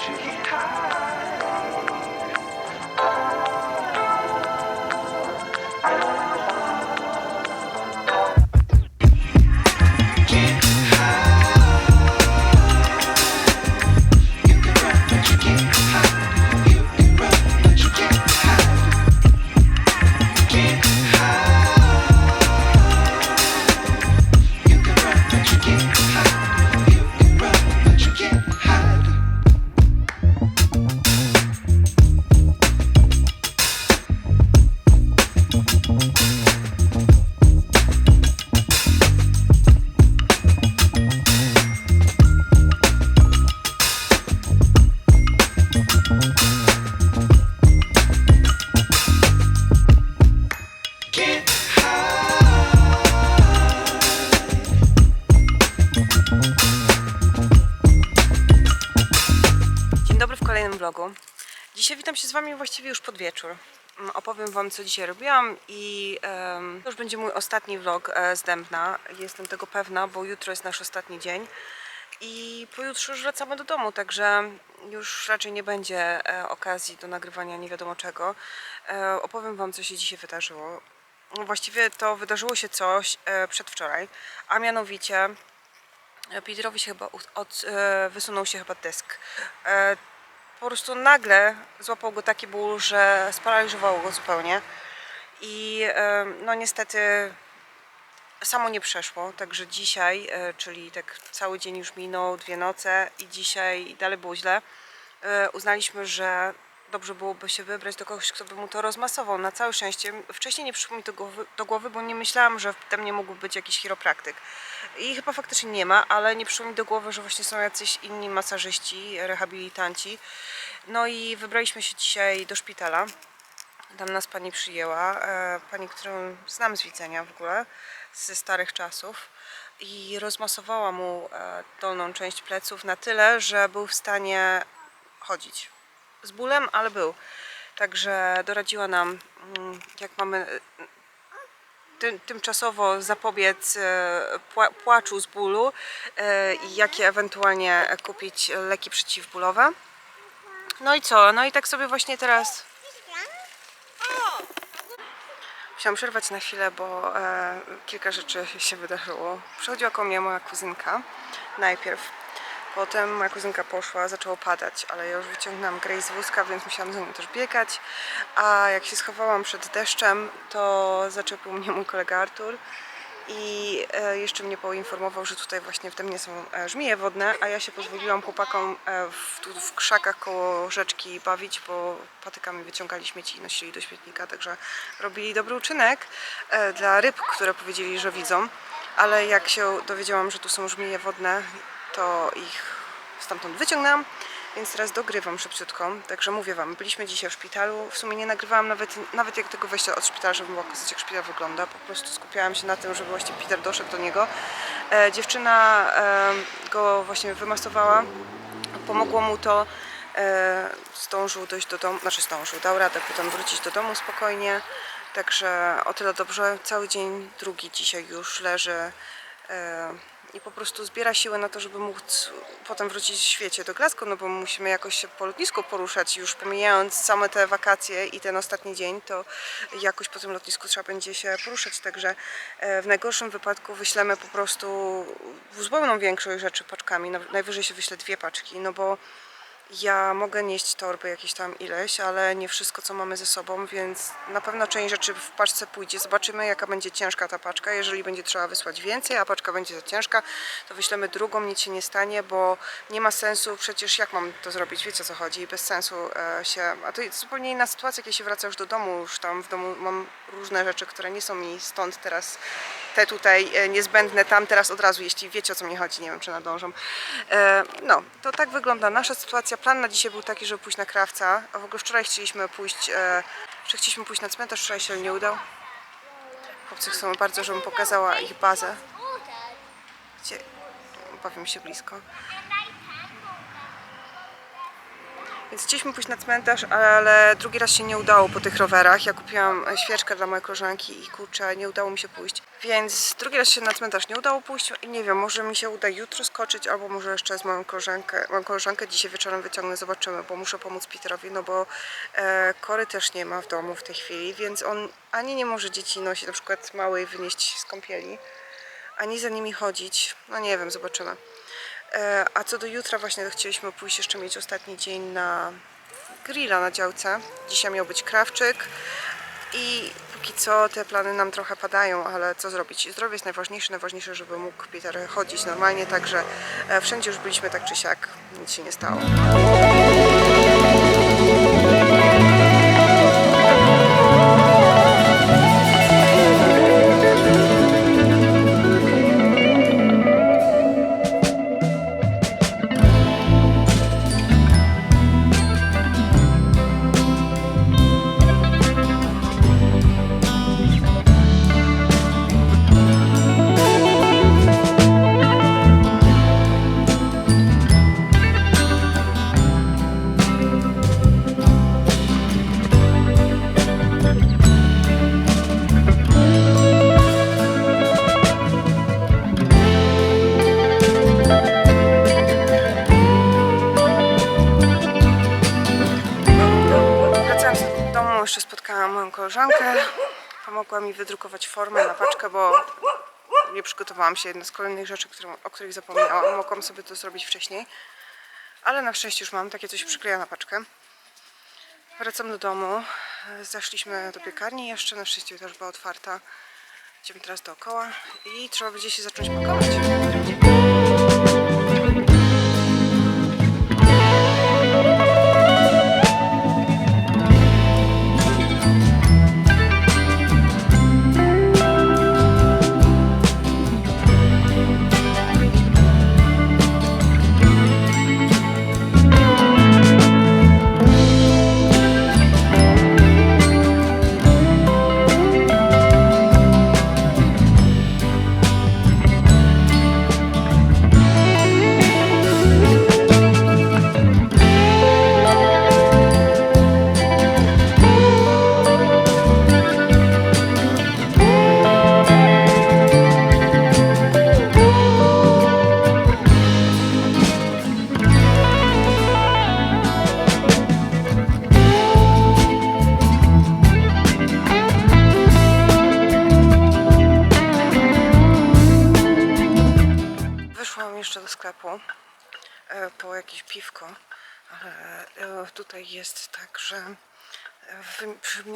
Dzień vlogu. Dzisiaj witam się z Wami właściwie już pod wieczór. Mm, Opowiem Wam, co dzisiaj robiłam i em, to już będzie mój ostatni vlog e, z Dębna. Jestem tego pewna, bo jutro jest nasz ostatni dzień i pojutrze już wracamy do domu, także już raczej nie będzie e, okazji do nagrywania nie wiadomo czego. E, opowiem Wam, co się dzisiaj wydarzyło. Właściwie to wydarzyło się coś przedwczoraj, a mianowicie Peterowi się chyba od, wysunął się chyba dysk. Po prostu nagle złapał go taki ból, że sparaliżowało go zupełnie. I no niestety samo nie przeszło, także dzisiaj, e, czyli tak cały dzień już minął, dwie noce i dzisiaj dalej było źle. E, uznaliśmy, że dobrze byłoby się wybrać do kogoś, kto by mu to rozmasował. Na całe szczęście wcześniej nie przyszło mi to głowy, do głowy, bo nie myślałam, że w tym nie mógł być jakiś chiropraktyk. I chyba faktycznie nie ma, ale nie przyszło mi do głowy, że właśnie są jacyś inni masażyści, rehabilitanci. No i wybraliśmy się dzisiaj do szpitala. Tam nas pani przyjęła, e, pani, którą znam z widzenia w ogóle, ze starych czasów i rozmasowała mu e, dolną część pleców na tyle, że był w stanie chodzić. Z bólem, ale był. Także doradziła nam, mm, jak mamy e, tym, tymczasowo zapobiec e, pła- płaczu z bólu e, i jakie ewentualnie kupić leki przeciwbólowe. No i co? No i tak sobie właśnie teraz Musiałam przerwać na chwilę, bo e, kilka rzeczy się wydarzyło. Przychodziła koło mnie moja kuzynka najpierw. Potem moja kuzynka poszła, zaczęło padać, ale ja już wyciągnęłam Grace z wózka, więc musiałam za nią też biegać. A jak się schowałam przed deszczem, to zaczepił mnie mój kolega Artur i e, jeszcze mnie poinformował, że tutaj właśnie w Demnie są e, żmije wodne, a ja się pozwoliłam chłopakom e, w, tu w krzakach koło rzeczki bawić, bo patykami wyciągali śmieci i nosili do śmietnika, także robili dobry uczynek dla ryb, które powiedzieli, że widzą, ale jak się dowiedziałam, że tu są żmije wodne, to ich stamtąd wyciągnęłam, więc teraz dogrywam szybciutko. Także mówię Wam, byliśmy dzisiaj w szpitalu. W sumie nie nagrywałam nawet, nawet jak tego wyjścia od szpitala, żeby pokazać, jak szpital wygląda. Po prostu skupiałam się na tym, żeby właśnie Peter doszedł do niego. E, dziewczyna e, go właśnie wymasowała. Pomogło mu to. E, zdążył dojść do domu, znaczy zdążył, dał radę potem wrócić do domu spokojnie. Także o tyle dobrze. Cały dzień drugi dzisiaj już leży. E, i po prostu zbiera siłę na to, żeby móc potem wrócić w świecie do Glasgow, no bo musimy jakoś się po lotnisku poruszać, już pomijając same te wakacje i ten ostatni dzień, to jakoś po tym lotnisku trzeba będzie się poruszać, także e, w najgorszym wypadku wyślemy po prostu zupełną większość rzeczy paczkami, najwyżej się wyśle dwie paczki, no bo ja mogę nieść torby jakieś tam ileś, ale nie wszystko, co mamy ze sobą, więc na pewno część rzeczy w paczce pójdzie. Zobaczymy, jaka będzie ciężka ta paczka. Jeżeli będzie trzeba wysłać więcej, a paczka będzie za ciężka, to wyślemy drugą, nic się nie stanie, bo nie ma sensu, przecież jak mam to zrobić, wiecie o co chodzi, bez sensu e, się, a to jest zupełnie inna sytuacja, kiedy się wraca już do domu, już tam w domu mam różne rzeczy, które nie są mi stąd teraz, te tutaj e, niezbędne tam teraz od razu, jeśli wiecie o co mi chodzi, nie wiem czy nadążą. E, no, to tak wygląda nasza sytuacja. Plan na dzisiaj był taki, żeby pójść na krawca, a w ogóle wczoraj chcieliśmy pójść, e, wczoraj chcieliśmy pójść na cmentarz, wczoraj się nie udał. Chłopcy chcą bardzo, żebym pokazała ich bazę, gdzie bawimy się blisko. Więc chcieliśmy pójść na cmentarz, ale drugi raz się nie udało po tych rowerach. Ja kupiłam świeczkę dla mojej koleżanki i kurczę, nie udało mi się pójść. Więc drugi raz się na cmentarz nie udało pójść i nie wiem, może mi się uda jutro skoczyć, albo może jeszcze z moją koleżankę, moją koleżankę dzisiaj wieczorem wyciągnę, zobaczymy, bo muszę pomóc Peterowi, no bo e, Kory też nie ma w domu w tej chwili, więc on ani nie może dzieci nosić, na przykład małej wynieść z kąpieli, ani za nimi chodzić. No nie wiem, zobaczymy. E, A co do jutra właśnie to chcieliśmy pójść jeszcze mieć ostatni dzień na grilla na działce. Dzisiaj miał być krawczyk i póki co te plany nam trochę padają, ale co zrobić? Zdrowie jest najważniejsze, najważniejsze, żeby mógł Peter chodzić normalnie, także e, wszędzie już byliśmy tak czy siak, nic się nie stało. Wydrukować formę na paczkę, bo nie przygotowałam się. Jedna z kolejnych rzeczy, którą, o których zapomniałam. Mogłam sobie to zrobić wcześniej. Ale na szczęście już mam takie coś przykleja na paczkę. Wracam do domu. Zaszliśmy do piekarni jeszcze. Na szczęście też była otwarta. Idziemy teraz dookoła i trzeba będzie się zacząć pakować.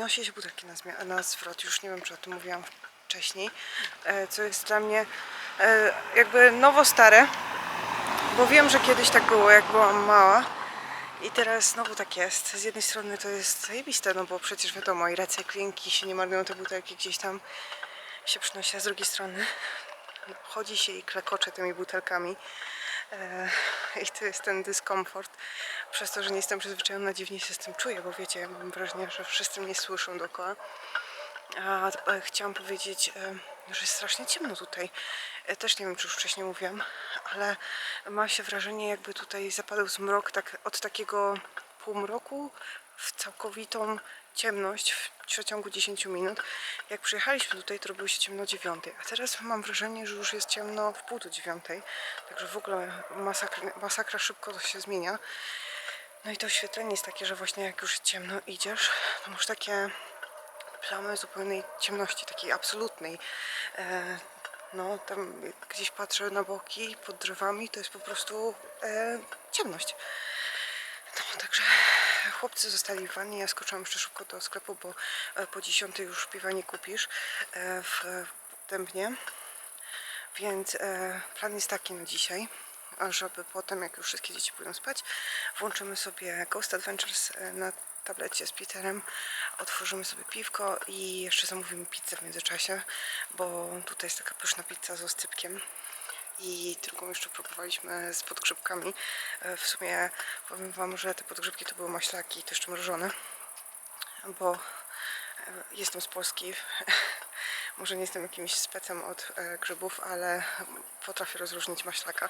Przyniosę się butelki na, na zwrot, już nie wiem czy o tym mówiłam wcześniej, e, co jest dla mnie e, jakby nowo stare, bo wiem, że kiedyś tak było jak byłam mała i teraz znowu tak jest. Z jednej strony to jest zajebiste, no bo przecież wiadomo i recyklingi się nie marnują te butelki gdzieś tam się przynosi, a z drugiej strony chodzi się i klekocze tymi butelkami. E, I to jest ten dyskomfort. Przez to, że nie jestem przyzwyczajona, dziwnie się z tym czuję, bo wiecie, mam wrażenie, że wszyscy mnie słyszą dookoła. A e, chciałam powiedzieć, e, że jest strasznie ciemno tutaj. Też nie wiem, czy już wcześniej mówiłam, ale ma się wrażenie, jakby tutaj zapadł zmrok tak, od takiego półmroku w całkowitą ciemność w przeciągu 10 minut. Jak przyjechaliśmy tutaj, to robiło się ciemno o 9, a teraz mam wrażenie, że już jest ciemno w pół do 9, także w ogóle masakra, masakra szybko to się zmienia. No i to oświetlenie jest takie, że właśnie jak już ciemno idziesz, to masz takie plamy zupełnej ciemności, takiej absolutnej. E, no, tam gdzieś patrzę na boki, pod drzewami, to jest po prostu e, ciemność. Także chłopcy zostali w wannie, ja skoczyłam jeszcze szybko do sklepu, bo e, po 10 już piwa nie kupisz e, w Dębnie. Więc e, plan jest taki na dzisiaj, żeby potem, jak już wszystkie dzieci pójdą spać, włączymy sobie Ghost Adventures na tablecie z Peterem, otworzymy sobie piwko i jeszcze zamówimy pizzę w międzyczasie, bo tutaj jest taka pyszna pizza z oscypkiem i drugą jeszcze próbowaliśmy z podgrzybkami. E, W sumie powiem Wam, że te podgrzybki to były maślaki, to jeszcze mrożone, bo e, jestem z Polski. Może nie jestem jakimś specem od e, grzybów, ale potrafię rozróżnić maślaka.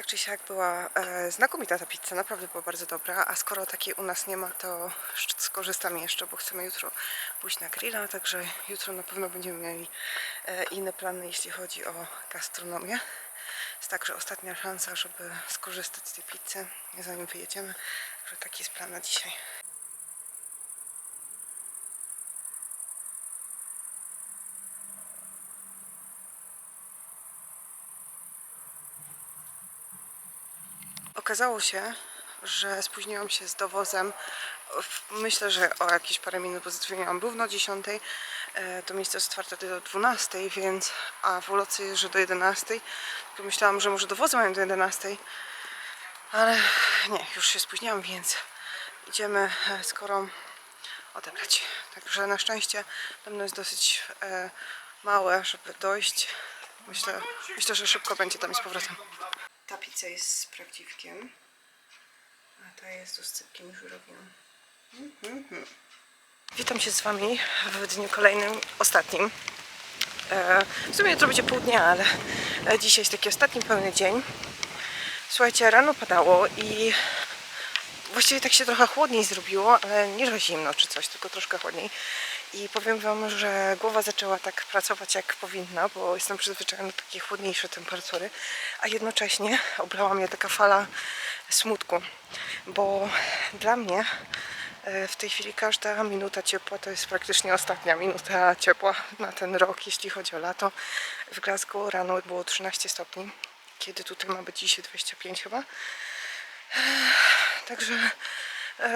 Tak czy siak była e, znakomita ta pizza, naprawdę była bardzo dobra, a skoro takiej u nas nie ma, to skorzystam jeszcze, bo chcemy jutro pójść na grilla, także jutro na pewno będziemy mieli e, inne plany, jeśli chodzi o gastronomię. Jest także ostatnia szansa, żeby skorzystać z tej pizzy, zanim wyjedziemy, że taki jest plan na dzisiaj. Okazało się, że spóźniłam się z dowozem. Myślę, że o jakieś parę minut, bo zadzwoniłam równo o 10. E, To miejsce jest otwarte do 12, więc a w ulocy jest, że do 11. Tylko myślałam, że może dowozy mają do 11. Ale nie, już się spóźniłam, więc idziemy e, skoro odebrać. Także na szczęście domno jest dosyć e, małe, żeby dojść. Myślę, myślę, że szybko będzie tam i z powrotem. Ta pizza jest z prawdziwkiem, a ta jest z oscypkiem żurowiem. Mhm. Witam się z Wami w dniu kolejnym, ostatnim. E, w sumie jutro będzie pół dnia, ale dzisiaj jest taki ostatni pełny dzień. Słuchajcie, rano padało i właściwie tak się trochę chłodniej zrobiło, ale nie że zimno czy coś, tylko troszkę chłodniej. I powiem Wam, że głowa zaczęła tak pracować jak powinna, bo jestem przyzwyczajona do takiej chłodniejszej temperatury, a jednocześnie oblała mnie taka fala smutku, bo dla mnie e, w tej chwili każda minuta ciepła to jest praktycznie ostatnia minuta ciepła na ten rok, jeśli chodzi o lato. W Glasgow rano było 13 stopni, kiedy tutaj ma być dzisiaj 25 chyba. Także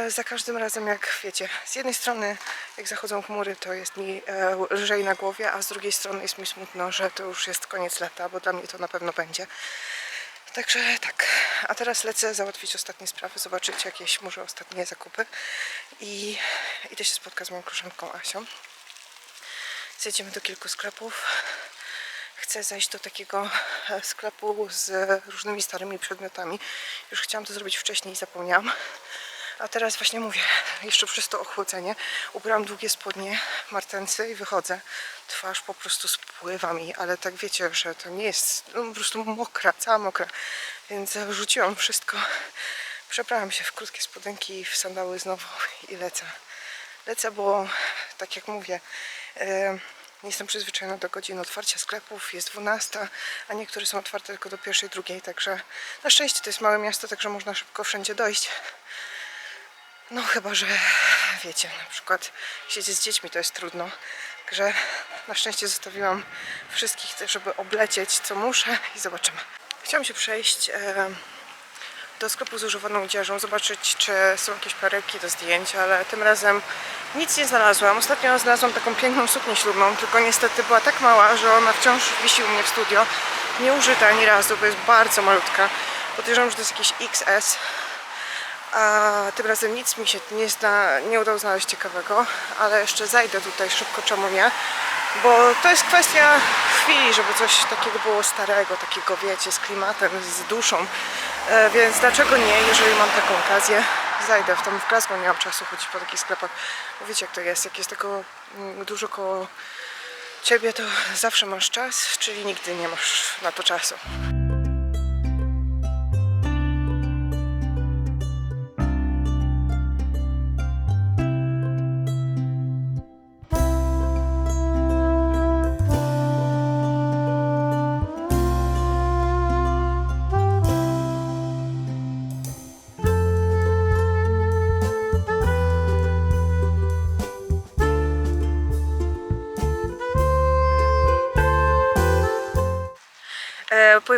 za każdym razem, jak wiecie, z jednej strony jak zachodzą chmury, to jest mi e, lżej na głowie, a z drugiej strony jest mi smutno, że to już jest koniec lata, bo dla mnie to na pewno będzie. Także tak, a teraz lecę załatwić ostatnie sprawy, zobaczyć jakieś może ostatnie zakupy i idę się spotkać z moją koleżanką Asią. Zjedziemy do kilku sklepów. Chcę zejść do takiego e, sklepu z różnymi starymi przedmiotami. Już chciałam to zrobić wcześniej i zapomniałam. A teraz właśnie mówię, jeszcze przez to ochłodzenie, ubrałam długie spodnie, martensy i wychodzę. Twarz po prostu spływa mi, ale tak wiecie, że to nie jest no, po prostu mokra, cała mokra. Więc rzuciłam wszystko. Przebrałam się w krótkie spodenki i w sandały znowu i lecę. Lecę, bo tak jak mówię, nie jestem przyzwyczajona do godzin otwarcia sklepów, jest 12, a niektóre są otwarte tylko do pierwszej, drugiej, także na szczęście to jest małe miasto, także można szybko wszędzie dojść. No chyba, że wiecie, na przykład siedzieć z dziećmi to jest trudno. Także na szczęście zostawiłam wszystkich, żeby oblecieć co muszę i zobaczymy. Chciałam się przejść e, do sklepu z używaną odzieżą, zobaczyć czy są jakieś perełki do zdjęcia, ale tym razem nic nie znalazłam. Ostatnio znalazłam taką piękną suknię ślubną, tylko niestety była tak mała, że ona wciąż wisi u mnie w studio. Nie użyta ani razu, bo jest bardzo malutka. Podejrzewam, że to jest jakiś XS a tym razem nic mi się nie, zna, nie udało znaleźć ciekawego, ale jeszcze zajdę tutaj szybko, czemu nie, bo to jest kwestia chwili, żeby coś takiego było starego, takiego wiecie, z klimatem, z duszą, e, więc dlaczego nie, jeżeli mam taką okazję, zajdę, w tam w Glasgow nie mam czasu chodzić po takich sklepach, bo wiecie jak to jest, jak jest tego mm, dużo koło ciebie, to zawsze masz czas, czyli nigdy nie masz na to czasu.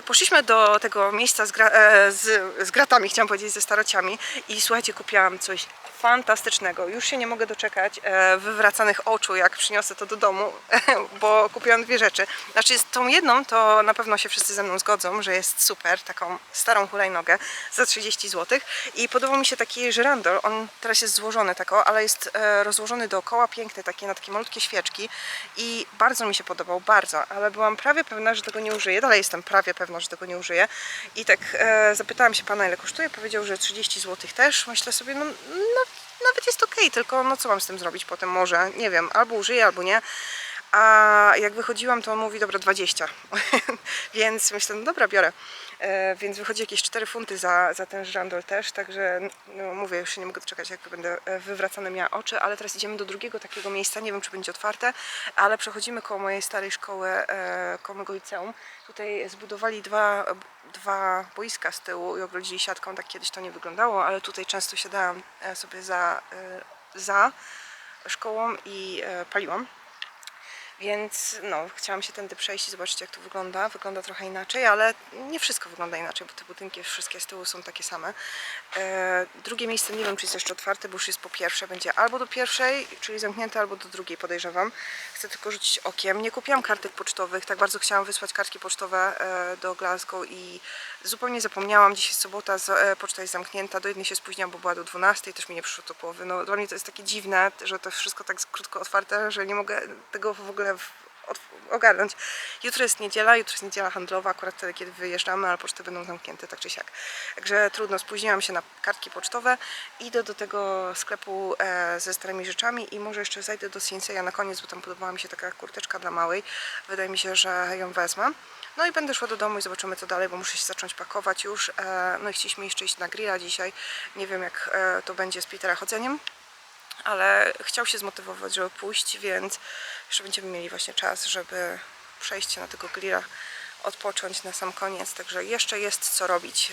Poszliśmy do tego miejsca z, gra, e, z, z gratami, chciałam powiedzieć, ze starociami i słuchajcie, kupiłam coś fantastycznego. Już się nie mogę doczekać e, wywracanych oczu, jak przyniosę to do domu, bo kupiłam dwie rzeczy. Znaczy, z tą jedną to na pewno się wszyscy ze mną zgodzą, że jest super, taką starą hulajnogę za 30 zł. I podobał mi się taki żyrandol, on teraz jest złożony tako, ale jest e, rozłożony dookoła, piękny, taki na takie malutkie świeczki i bardzo mi się podobał, bardzo, ale byłam prawie pewna, że tego nie użyję, dalej jestem prawie pewna, że tego nie użyję. I tak e, zapytałam się pana ile kosztuje, powiedział, że 30 zł też, myślę sobie, no, no nawet jest ok, tylko no co mam z tym zrobić potem? Może, nie wiem, albo użyję, albo nie, A jak wychodziłam, to on mówi, dobra, 20. więc myślę, no dobra, biorę. E, więc wychodzi jakieś 4 funty za, za ten żandol też, także no, mówię, już się nie mogę doczekać, jak będę e, wywracane miała oczy, ale teraz idziemy do drugiego takiego miejsca, nie wiem, czy będzie otwarte, ale przechodzimy koło mojej starej szkoły, e, koło mojego liceum. Tutaj zbudowali dwa, dwa boiska z tyłu i ogrodzili siatką, tak kiedyś to nie wyglądało, ale tutaj często siadałam e, sobie za, e, za szkołą i paliłam. Więc no, chciałam się tędy przejść i zobaczyć jak to wygląda. Wygląda trochę inaczej, ale nie wszystko wygląda inaczej, bo te budynki wszystkie z tyłu są takie same. E, drugie miejsce nie wiem, czy jest jeszcze otwarte, bo już jest po pierwsze. Będzie albo do pierwszej, czyli zamknięte, albo do drugiej podejrzewam. Chcę tylko rzucić okiem. Nie kupiłam kartek pocztowych, tak bardzo chciałam wysłać kartki pocztowe e, do Glasgow i zupełnie zapomniałam. Dziś jest sobota, e, poczta jest zamknięta. Do jednej się spóźniłam, bo była do 12, też mi nie przyszło do połowy. No, dla mnie to jest takie dziwne, że to wszystko tak krótko otwarte, że nie mogę tego w ogóle ogarnąć. Jutro jest niedziela, jutro jest niedziela handlowa, akurat wtedy, kiedy wyjeżdżamy, ale poczty będą zamknięte tak czy siak. Także trudno, spóźniłam się na kartki pocztowe. Idę do tego sklepu e, ze starymi rzeczami i może jeszcze zajdę do Sinseya na koniec, bo tam podobała mi się taka kurteczka dla małej. Wydaje mi się, że ją wezmę. No i będę szła do domu i zobaczymy co dalej, bo muszę się zacząć pakować już. E, no i chcieliśmy jeszcze iść na grilla dzisiaj. Nie wiem jak e, to będzie z Petera chodzeniem ale chciał się zmotywować, żeby pójść, więc jeszcze będziemy mieli właśnie czas, żeby przejść się na tego grilla, odpocząć na sam koniec, także jeszcze jest co robić.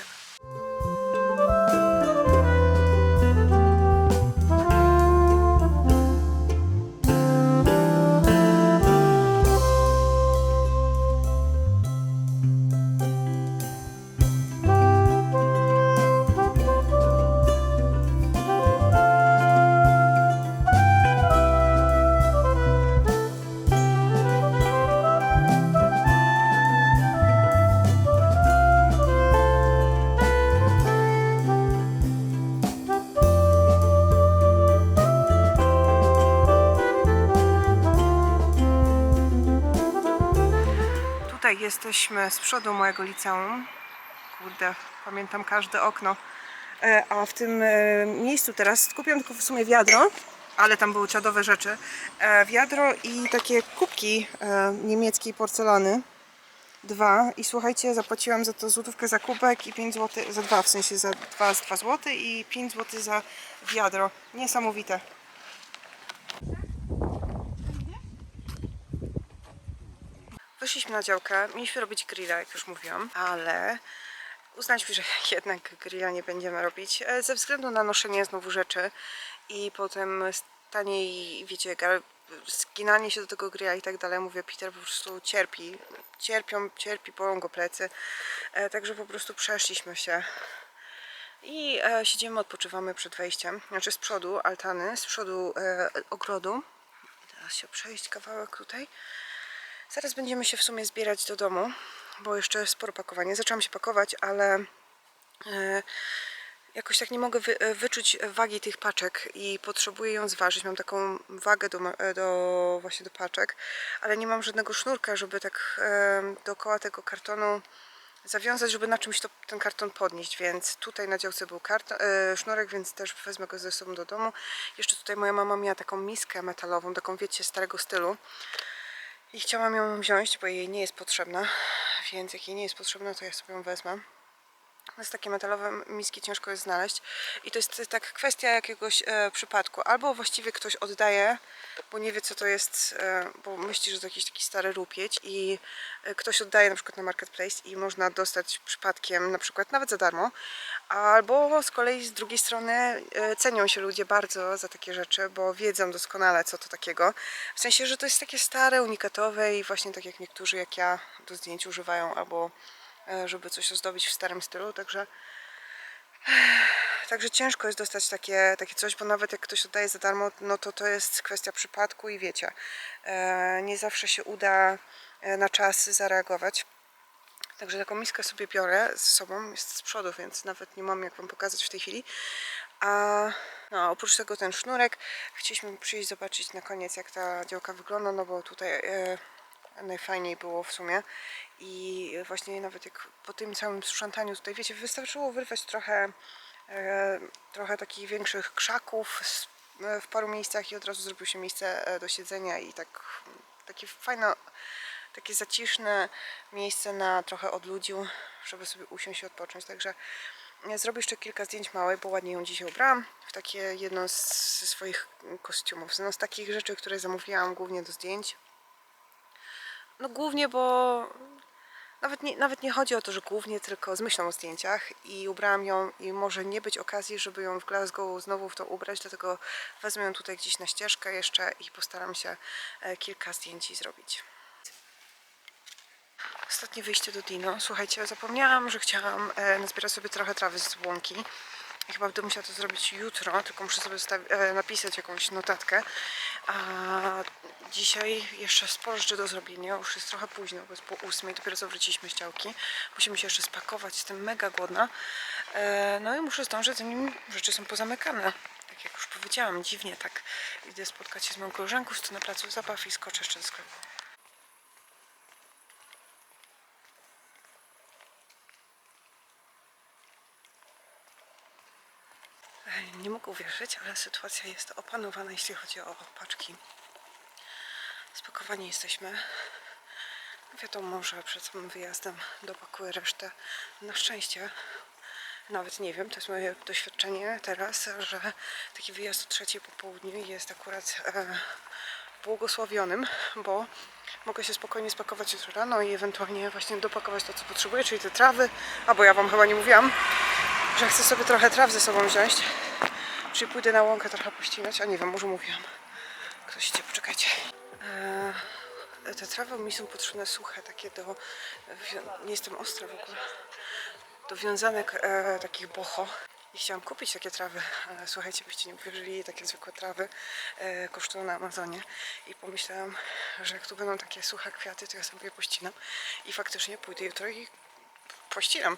Jesteśmy z przodu mojego liceum. Kurde, pamiętam każde okno. E, A w tym e, miejscu teraz kupiłam tylko w sumie wiadro, ale tam były czadowe rzeczy. E, Wiadro i takie kubki niemieckiej porcelany. Dwa. I słuchajcie, zapłaciłam za to złotówkę za kubek i 5 zł, za dwa w sensie za dwa, dwa zł i 5 zł za wiadro. Niesamowite. Weszliśmy na działkę, mieliśmy robić grilla, jak już mówiłam, ale uznaliśmy, że jednak grilla nie będziemy robić e, ze względu na noszenie znowu rzeczy i potem stanie i wiecie, skinanie się do tego grilla i tak dalej. Mówię, Peter po prostu cierpi, cierpią, cierpi, bolą go plecy, e, także po prostu przeszliśmy się i e, siedzimy, odpoczywamy przed wejściem, znaczy z przodu altany, z przodu ogrodu. Teraz się przejść kawałek tutaj. Zaraz będziemy się w sumie zbierać do domu, bo jeszcze sporo pakowania. Zaczęłam się pakować, ale e, jakoś tak nie mogę e, wyczuć wagi tych paczek i potrzebuję ją zważyć. Mam taką wagę do, e, do właśnie do paczek, ale nie mam żadnego sznurka, żeby tak dookoła tego kartonu zawiązać, żeby na czymś to, ten karton podnieść, więc tutaj na działce był karton, e, sznurek, więc też wezmę go ze sobą do domu. Jeszcze tutaj moja mama miała taką miskę metalową, taką wiecie, starego stylu. I chciałam ją wziąć, bo jej nie jest potrzebna, więc jak jej nie jest potrzebna, to ja sobie ją wezmę. To jest takie metalowe miski, ciężko jest znaleźć. I to jest tak kwestia jakiegoś e, przypadku. Albo właściwie ktoś oddaje, bo nie wie co to jest, e, bo myśli, że to jakiś taki stary rupieć i e, ktoś oddaje na przykład na marketplace i można dostać przypadkiem na przykład nawet za darmo. Albo z kolei z drugiej strony e, cenią się ludzie bardzo za takie rzeczy, bo wiedzą doskonale co to takiego. W sensie, że to jest takie stare, unikatowe i właśnie tak jak niektórzy jak ja do zdjęć używają albo e, żeby coś ozdobić w starym stylu, także Także ciężko jest dostać takie, takie coś, bo nawet jak ktoś oddaje za darmo, no to to jest kwestia przypadku i wiecie, e, nie zawsze się uda e, na czas zareagować. Także taką miskę sobie biorę z sobą, jest z przodu, więc nawet nie mam jak Wam pokazać w tej chwili. A no, oprócz tego ten sznurek, chcieliśmy przyjść zobaczyć na koniec jak ta działka wygląda, no bo tutaj e, najfajniej było w sumie. I właśnie nawet jak po tym całym sprzątaniu tutaj, wiecie, wystarczyło wyrwać trochę, e, trochę takich większych krzaków z, e, w paru miejscach i od razu zrobiło się miejsce e, do siedzenia i tak takie fajne, takie zaciszne miejsce na trochę odludziu, żeby sobie usiąść i odpocząć. Także e, zrobię jeszcze kilka zdjęć małej, bo ładnie ją dzisiaj ubrałam w takie jedno z swoich kostiumów. No z takich rzeczy, które zamówiłam głównie do zdjęć. No głównie, bo nawet nie, nawet nie chodzi o to, że głównie tylko z myślą o zdjęciach i ubrałam ją i może nie być okazji, żeby ją w Glasgow znowu w to ubrać, dlatego wezmę ją tutaj gdzieś na ścieżkę jeszcze i postaram się e, kilka zdjęć zrobić. Ostatnie wyjście do Dino. Słuchajcie, zapomniałam, że chciałam e, nazbierać sobie trochę trawy z łąki. I chyba będę musiała to zrobić jutro, tylko muszę sobie e, napisać jakąś notatkę. A dzisiaj jeszcze sporo rzeczy do zrobienia, już jest trochę późno, bo jest po ósmej, dopiero co wróciliśmy z działki. Musimy się jeszcze spakować, jestem mega głodna. E, no i muszę zdążyć, zanim rzeczy są pozamykane. Tak jak już powiedziałam, dziwnie tak. Idę spotkać się z moją koleżanką, sto na placu zabaw i skoczę jeszcze do sklepu. Nie mogę uwierzyć, ale sytuacja jest opanowana, jeśli chodzi o paczki. Spakowani jesteśmy. Wiadomo, że przed samym wyjazdem dopakuję resztę. Na szczęście, nawet nie wiem, to jest moje doświadczenie teraz, że taki wyjazd o trzeciej po południu jest akurat e, błogosławionym, bo mogę się spokojnie spakować jutro rano i ewentualnie właśnie dopakować to, co potrzebuję, czyli te trawy, albo ja Wam chyba nie mówiłam, że chcę sobie trochę traw ze sobą wziąć. Czyli pójdę na łąkę trochę pościnać, a nie wiem, może mówiłam. Ktoś idzie, poczekajcie. Eee, te trawy mi są potrzebne suche, takie do... Nie jestem ostra w ogóle. Do wiązanek e, takich boho. I chciałam kupić takie trawy, ale słuchajcie, byście nie uwierzyli, takie zwykłe trawy e, kosztują na Amazonie. I pomyślałam, że jak tu będą takie suche kwiaty, to ja sobie pościnam. I faktycznie pójdę jutro i pościnam.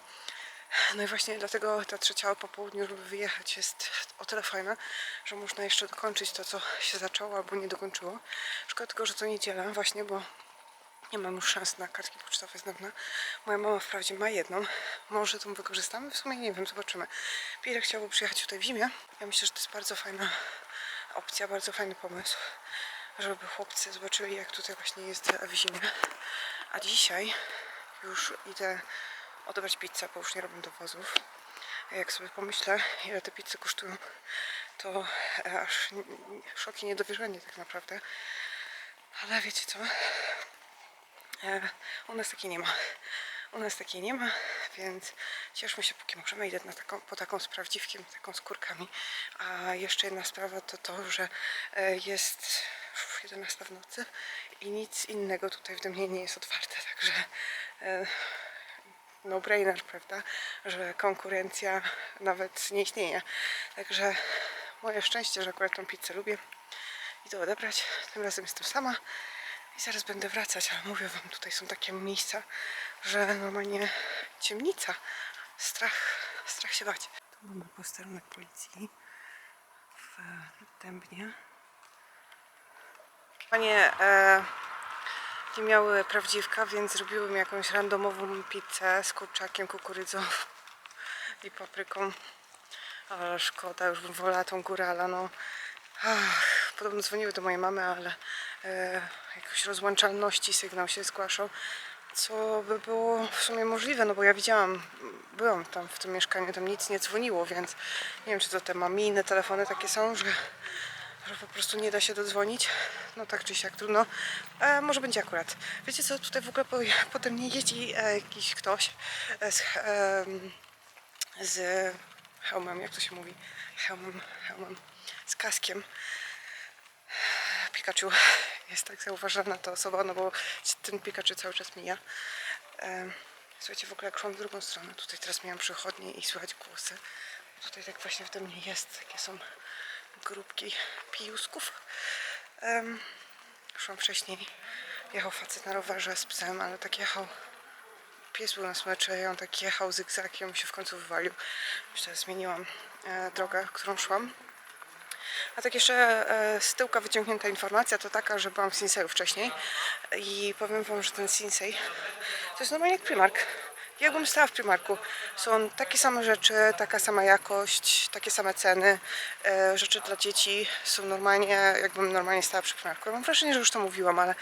No i właśnie dlatego ta trzecia po południu, żeby wyjechać, jest o tyle fajna, że można jeszcze dokończyć to, co się zaczęło albo nie dokończyło. Szkoda tylko, że to niedziela właśnie, bo nie mam już szans na kartki pocztowe z. Moja mama wprawdzie ma jedną. Może tą wykorzystamy? W sumie nie wiem, zobaczymy. Pierre chciałby przyjechać tutaj w zimie. Ja myślę, że to jest bardzo fajna opcja, bardzo fajny pomysł, żeby chłopcy zobaczyli, jak tutaj właśnie jest w zimie. A dzisiaj już idę odebrać pizzę, bo już nie robię dowozów. Jak sobie pomyślę, ile te pizze kosztują, to e, aż n- n- szok i niedowierzanie tak naprawdę. Ale wiecie co? E, u nas takiej nie ma. U nas takiej nie ma, więc cieszmy się póki możemy. Idę na taką, po taką z prawdziwkiem, taką z kurkami. A jeszcze jedna sprawa to to, że e, jest już 11 w nocy i nic innego tutaj w Dębnie nie jest otwarte, także no-brainer, prawda, że konkurencja nawet nie istnieje. Także moje szczęście, że akurat tą pizzę lubię i to odebrać. Tym razem jestem sama i zaraz będę wracać, ale mówię wam, tutaj są takie miejsca, że normalnie ciemnica, strach, strach się bać. Tu mamy posterunek policji w Dębnie. Panie e, nie miały prawdziwka, więc zrobiły mi jakąś randomową pizzę z kurczakiem, kukurydzą i papryką. Ale szkoda, już bym wolała tą górala, no. Ach, podobno dzwoniły do mojej mamy, ale e, jakoś rozłączalności sygnał się zgłaszał. Co by było w sumie możliwe, no bo ja widziałam, byłam tam w tym mieszkaniu, tam nic nie dzwoniło, więc nie wiem, czy to te mamijne telefony takie są, że że po prostu nie da się dodzwonić. No tak czy siak trudno. E, może będzie akurat. Wiecie co, tutaj w ogóle po, potem nie jeździ e, jakiś ktoś e, z, e, z hełmem, jak to się mówi? Hełmem, hełmem, z kaskiem. Pikachu jest tak zauważana ta osoba, no bo ten Pikachu cały czas mija. E, słuchajcie, w ogóle jak szłam w drugą stronę, tutaj teraz miałam przychodnie i słychać głosy. Tutaj tak właśnie w tym nie jest, takie są grupki pijusków. Um, szłam wcześniej, jechał facet na rowerze z psem, ale tak jechał, pies był na smyczy i on tak jechał zygzakiem się w końcu wywalił. Że zmieniłam e, drogę, którą szłam. A tak jeszcze e, z tyłka wyciągnięta informacja to taka, że byłam w Sinseju wcześniej i powiem wam, że ten Sinsej to jest normalnie jak Primark. Jakbym stała w Primarku. Są takie same rzeczy, taka sama jakość, takie same ceny. E, rzeczy dla dzieci są normalnie, jakbym normalnie stała przy Primarku. Ja mam wrażenie, że już to mówiłam, ale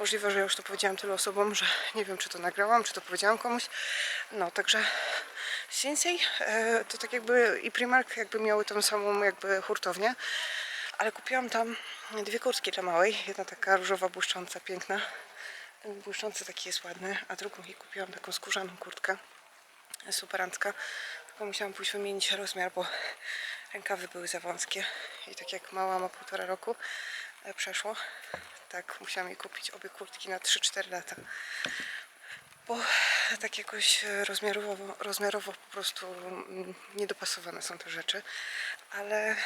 możliwe, że już to powiedziałam tylu osobom, że nie wiem, czy to nagrałam, czy to powiedziałam komuś. No, także Sinsei e, to tak jakby i Primark jakby miały tą samą jakby hurtownię, ale kupiłam tam dwie kurtki dla małej. Jedna taka różowa, błyszcząca, piękna. Ten błyszczący taki jest ładny, a drugą jej kupiłam taką skórzaną kurtkę. Superancka. Tylko musiałam pójść wymienić rozmiar, bo rękawy były za wąskie. I tak jak mała ma półtora roku e, przeszło, tak musiałam jej kupić obie kurtki na 3-4 lata bo tak jakoś e, rozmiarowo, rozmiarowo po prostu mm, niedopasowane są te rzeczy, ale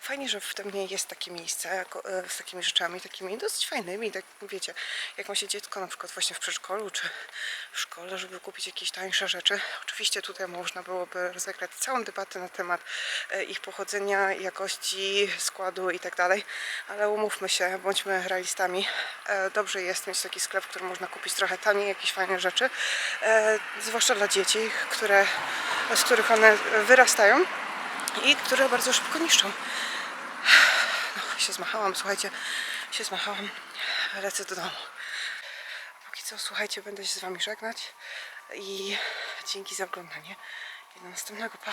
fajnie, że w tym nie jest takie miejsce e, z takimi rzeczami, takimi dosyć fajnymi, tak wiecie, jak ma się dziecko na przykład właśnie w przedszkolu czy w szkole, żeby kupić jakieś tańsze rzeczy. Oczywiście tutaj można byłoby rozegrać całą debatę na temat e, ich pochodzenia, jakości, składu i tak dalej, ale umówmy się, bądźmy realistami. E, Dobrze jest mieć taki sklep, w którym można kupić trochę taniej jakieś fajne rzeczy, zwłaszcza dla dzieci, które, z których one wyrastają i które bardzo szybko niszczą. No, się zmachałam, słuchajcie, się zmachałam, lecę do domu. Póki co, słuchajcie, będę się z Wami żegnać i dzięki za oglądanie i do następnego pa.